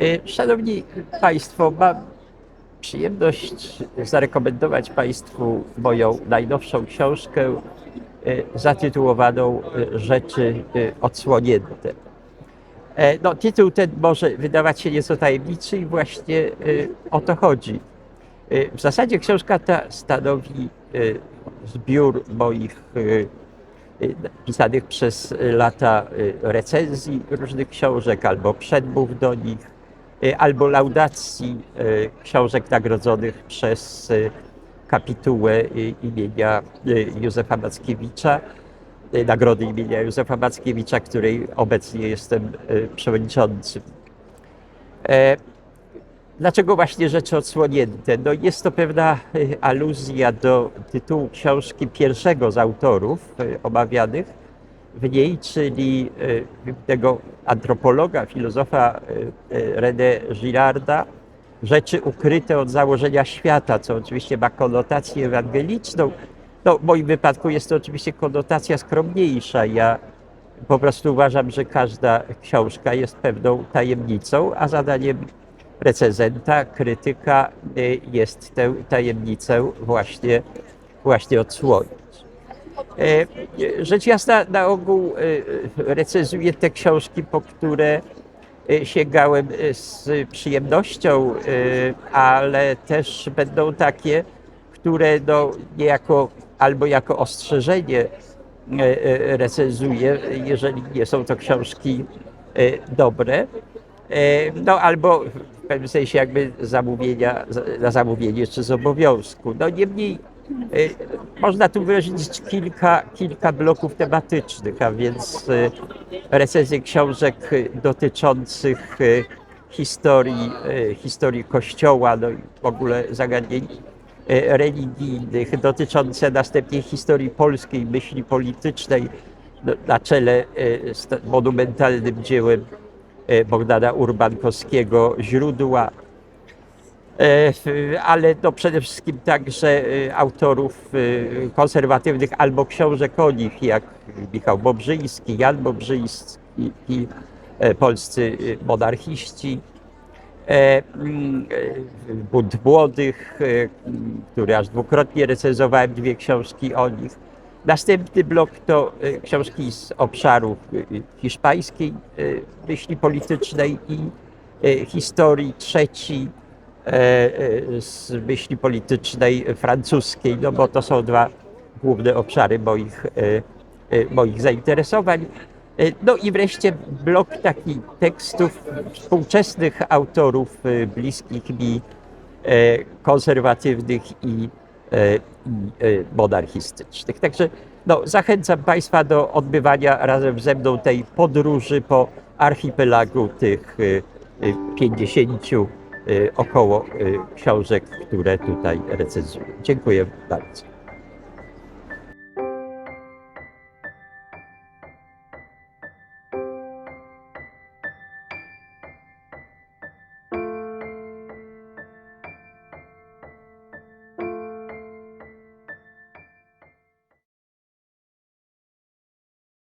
E, Szanowni Państwo, mam przyjemność zarekomendować Państwu moją najnowszą książkę e, zatytułowaną e, Rzeczy odsłonięte. E, No, tytuł ten może wydawać się nieco tajemniczy i właśnie o to chodzi. W zasadzie książka ta stanowi zbiór moich pisanych przez lata recenzji różnych książek albo przedmów do nich, albo laudacji e, książek nagrodzonych przez e, kapitułę imienia Józefa Mackiewicza, nagrody imienia Józefa Mackiewicza, której obecnie jestem przewodniczącym. E, Dlaczego właśnie rzeczy odsłonięte? No jest to pewna aluzja do tytułu książki pierwszego z autorów omawianych w niej, czyli e, tego antropologa, filozofa e, e, René Girarda, rzeczy ukryte od założenia świata, co oczywiście ma konotację ewangeliczną. No, w moim wypadku jest to oczywiście konotacja skromniejsza. Ja po prostu uważam, że każda książka jest pewną tajemnicą, a zadaniem recenzenta, krytyka y, jest tę tajemnicę właśnie, właśnie odsłonić. E, e, Rzecz jasna, na ogół e, recenzuję te książki, po które e, sięgałem e, z przyjemnością, e, ale też będą takie, które no, niejako albo jako ostrzeżenie e, e, recenzuję, jeżeli nie są to książki e, dobre. E, No albo w pewnym sensie jakby zamówienia, na zamówienie czy z obowiązku. No niemniej e, można tu wyróżnić kilka, kilka bloków tematycznych, a więc e, recenzje książek dotyczących e, historii, historii Kościoła, no i w ogóle zagadnień religijnych, dotyczące następnie historii polskiej myśli politycznej, no, na czele z monumentalnym dziełem Bogdana Urbankowskiego źródła, ale to przede wszystkim także e, autorów e, konserwatywnych albo książek o nich, jak Michał Bobrzyński, Jan Bobrzyński e, polscy e, monarchiści. E, mm, e, Bunt Młodych, e, który aż dwukrotnie recenzowałem dwie książki o nich. Następny blok to e, książki z obszarów e, hiszpańskiej e, myśli politycznej i e, historii. Trzeci e, e, z myśli politycznej francuskiej, no bo to są dwa główne obszary moich, e, e, moich zainteresowań. E, No i wreszcie blok takich tekstów współczesnych autorów e, bliskich mi, e, konserwatywnych i, e, e, monarchistycznych. Także no, zachęcam Państwa do odbywania razem ze mną tej podróży po archipelagu tych e, e, 50 e, około e, książek, które tutaj recenzuję. Dziękuję bardzo.